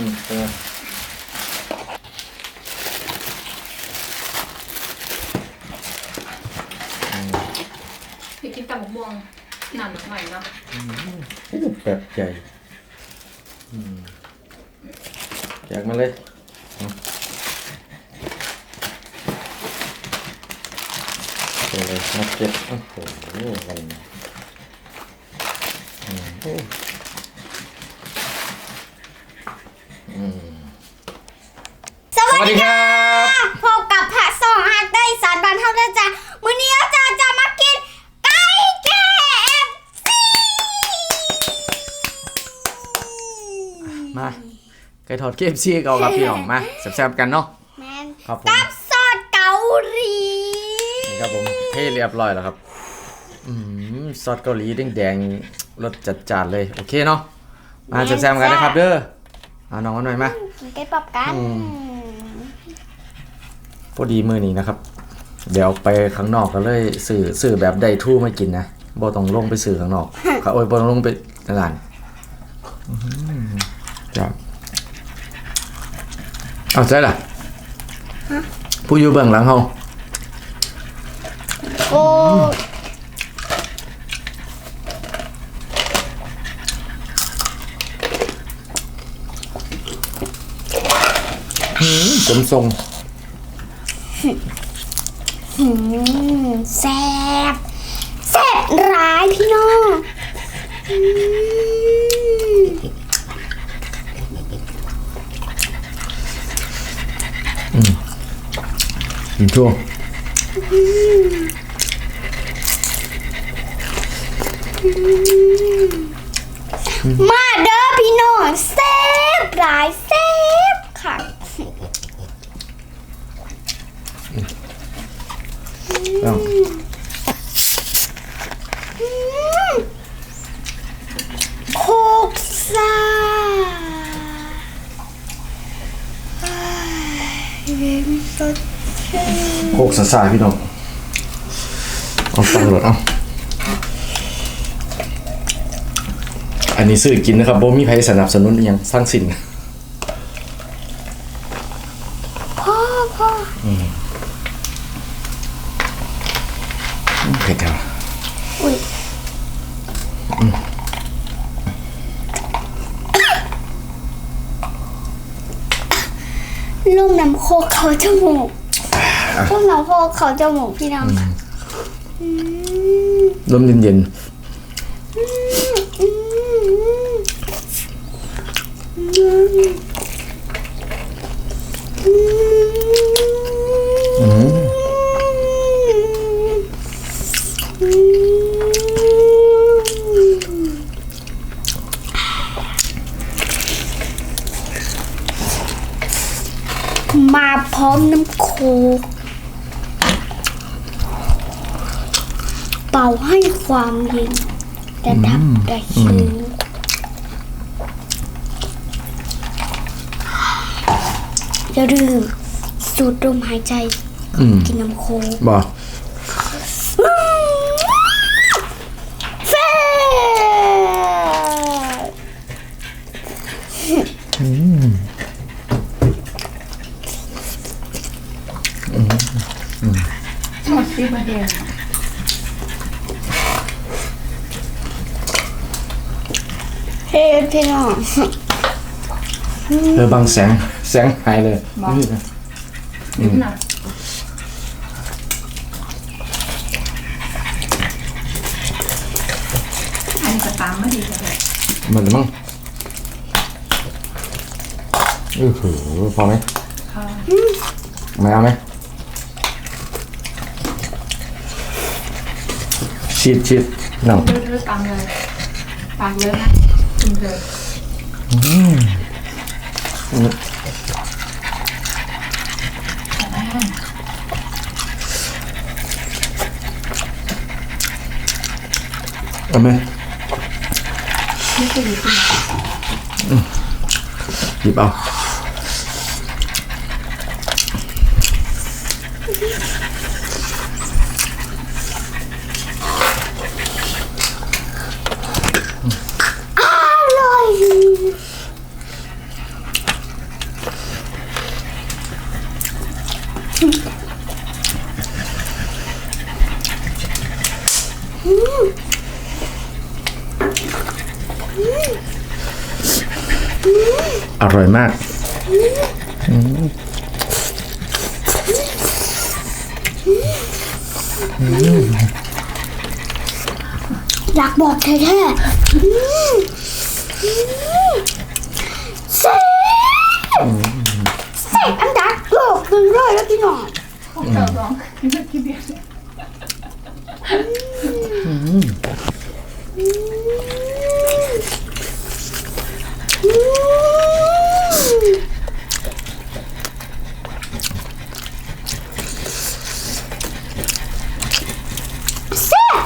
อืมเอออืมพี่กินตำบักม่วงหนำใหม่เนาะโอ้แบบใหญ่อืมแจกมาเลยเอาเจอเลยมาเก็บโอ้โหอะไรเนี่ยอืมโอ้ อืมสวัสสวัสดีดีคค่ะรับ พบกับพระสองฮักได้สารบันเท่าเดิมจ้ะมื้อนี้อาจารย์จะมากินไก่แกฟซีมาไก่ทอดเคฟซีเก่าครับพี่น้องมาแซ่บๆกันเนาะ แมนครับผม กับซอสเกาหลีนี่ครับผมเทเรียบร้อยแล้วครับอืมซอสเกาหลีแดงๆรสจัดจานเลย โอเคเนาะมาแซมๆกันนะครับเด้อ เอาน้องมาหน่อยมากินไก่ปอบกันอืมพอดีมือนี้นะครับ เดี๋ยวไปข้างนอกก็เลยสื่อสื่อแบบไดทู่มากินนะบ่ต้องลงไปสื่อข้างนอกเขาโอ้ยบ่ต้องลงไปตลาดอื้อหือครับเอาใช่ล่ะผู้อยู่เบื้องหลังเฮาโอ้ สมทรงหืมแซ่บแซ่บร้ายพี่น้องอืมกินช่วงมาเด้อพี่น้องแซ่บร้ายแซ่บค่ะ เอาโคกซ่าเย็นสดชื่นโคกสะสายพี่น้องเอาตังค์รถเอาอันนี้ซื้อกินนะครับบ่มีใครสนับสนุนอหยังทั้งสิ้นพ่อพ่อ เผ็ดจังอุ้ยลูกน้ำโคกเขาจมูกลูกน้ำโคกเขาจมูกพี่น้องอืมลมเย็นอืมอืมอืมอืมมาพร้อมน้ำโคก เป่าให้ความเย็นระดับกระชื้นอย่าลืมสูดลมหายใจๆอืม กินน้ำโคกบ่แซ่บหมดสิบนาทีเฮ้ พี่น้องเออบางแสงแสงหายเลยนี่นะนิดหน่อยอันนี้ก็ตามมาดีเลยมันมั้งอือหือพอไหมค่ะไม่เอาไหมชีดชีดน้อง เลือกตามเลยปากเลยนะคุณเลยเอาไหมนี่คื ออยู่ที่หยิบเอร่อยมากอยากบอกแท้ๆ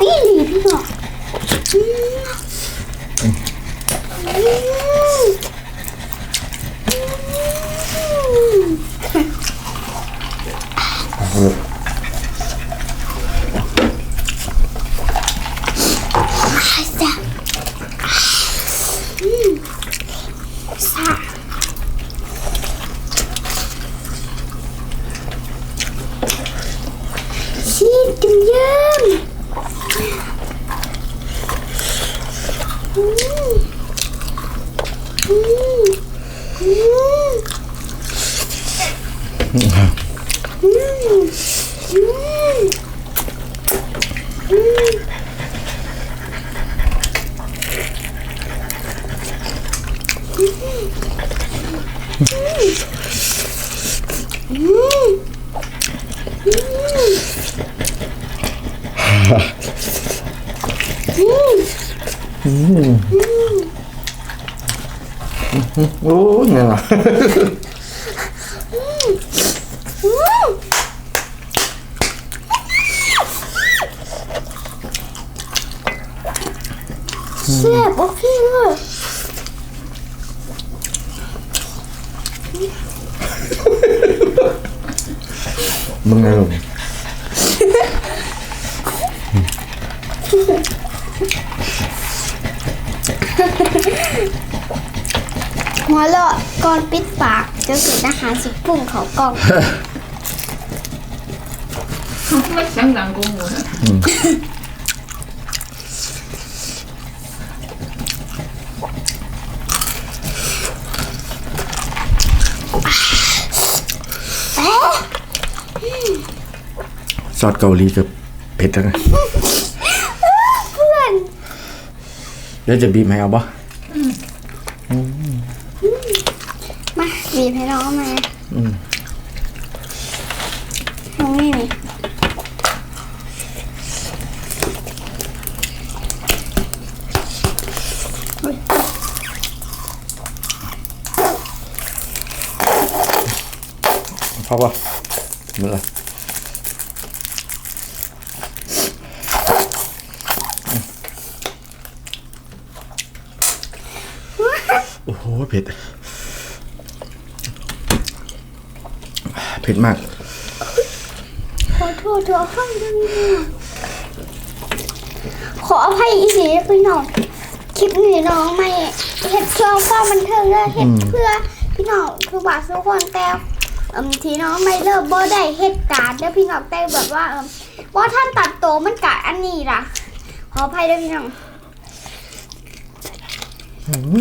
แซ่บอีหลีพี่น้องอืมอืมอืมแซ่บอืมแซ่บชีสจุ่มเยิ้มอืมอืมอืมอืมอืมอืม โอ้ยเนี่ยว่ะแซ่บโอเคเลย มึงไงลุงหัวเราะก่อนปิดปากจะเกิดอาหารสุกปุ่งเขากล่องไม่เสียงดังกูหมูนะ เอ๊ะ ซ อสเกาหลีกับเผ็ดนะเพื่อนเดี๋ยวจะบีบให้เอาบ่มาบีบให้น้องมาอืมน้องนี่นี่พอป่ะมือละ โอ้โหเผ็ดเผ็ดมาก ขอโทษเธอข้างด้วยขออภัยอีสีไปหน่อยคลิปนี้น้องไม่เฮ็ดเพื่อความบันเทิงเลยเฮ็ดเพื่อพี่น้องคือว่าทุกคนแต่เอืมทีน้องไม่เลิกบ่ได้เฮ็ดการเด้อพี่น้องแต่แบบว่าเอมว่าท่านตัดโตมันกะอันนี้ล่ะ ขออภัยเด้อพี่น้อง มันเร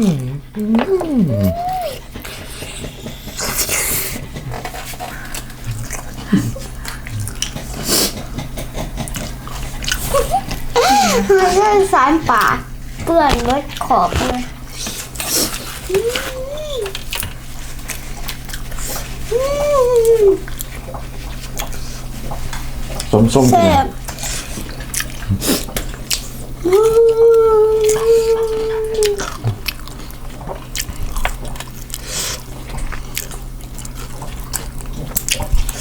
ื่องสารป่าเปื่อนรถขอบเลยอืมอืมส้มส้มๆ แซ่บอืม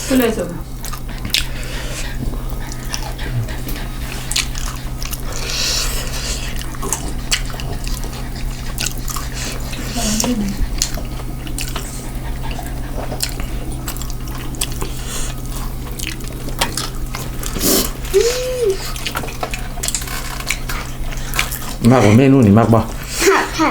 ก็เลยสุด มากกว่าเมนูนี่มากบ่ค่ะค่ะ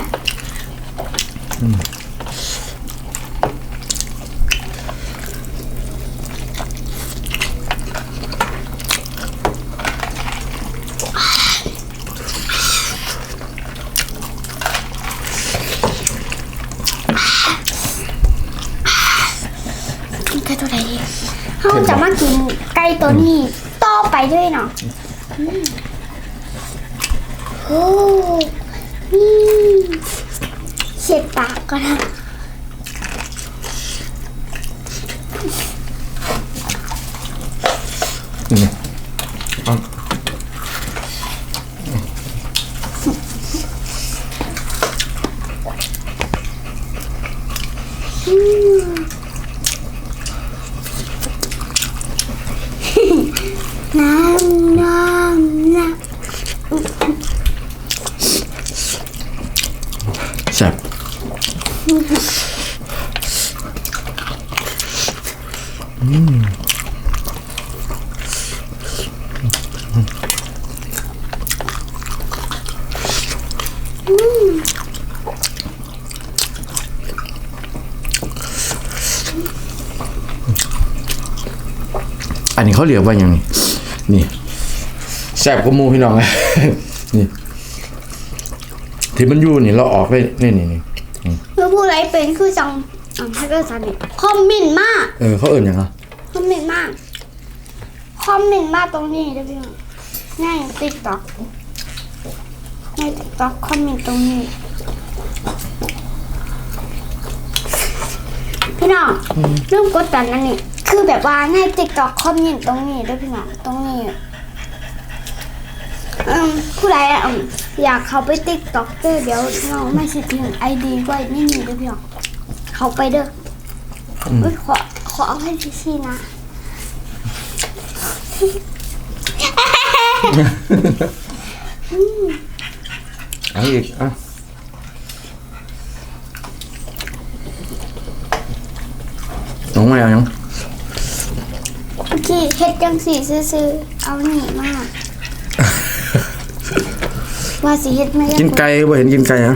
ตัวนี้ต่อไปด้วยเนาะโอ้นี่เช็ดปากก็ได้นี่เอา น้ำน้ำน้ แซ่บอันนี้เขาเรียกว่าอย่างนี้นี่แซ่บกว่ามูพี่น้องนี่ ที่มันอยู่นี่เราออกไปนี่นี่นี่ำเมื่อผู้ไรเป็นคือจังอ่าถ้าเกิดสันนี่คอมเมนต์มากเออเขาเอิ่นอย่างอะคอมเมนต์มากคอมเมนต์มากตรงนี้ได้พี่น้องในติ๊กต็อกในติ๊กต็อกคอมเมนต์ตรงนี้ พี่น้องเริ่มกดดันนั่นนี่คือแบบว่าในติ๊กต็อกคอมเมนต์ตรงนี้ด้วยพี่น้องตรงนี้ อืมผู้ใดอะอืมอยากเข้าไปติ๊กต็อกเด้อเดี๋ยวน้องไม่สิทิ้งไอดีไว้ไม่มีด้วยพี่น้องเข้าไปเด้ออเอ้ยขอขอเอาให้พี่ๆนะ เอาอีกอะน้องไม่เอายังเมื่อกี้เฮ็ดจังสีซื่อๆเอาหนีมาก ว่าสิเฮ็ดไม่ได้กินไก่บ่เห็นกินไก่อะ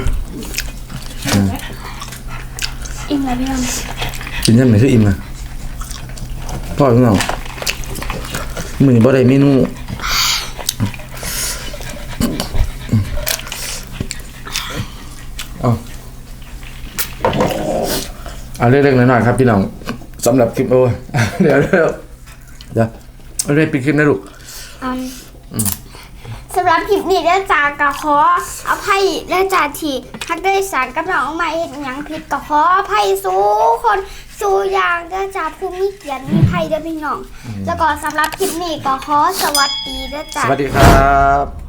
อิ่มแล้วพี่น้องกินยังไงคืออิ่มนะพ่อพี่น้องมื้อนี้บ่ได้เมนูเอาเอาเล็กๆน้อยๆครับพี่น้องสำหรับคลิปโอ้ยเดี๋ยวเดี๋ยวเดี๋ยวเอาเรื่อยปิดคลิปนะลูกอืมสำหรับค ลิปนี้เด้จาก็ขออภัยเด้อจ้าที่ทักได้สารกับน้องใหม่เห็นยังผิดก็ขออภัยสู้คนสู้ยางเด้อจ้าผู้มีเกียรติมีภัยเด้พี่น้อง แล้วก็สำหรับคลิปนี้ก็ขอสวัสดีเด้อสจ้าวัสดีครับ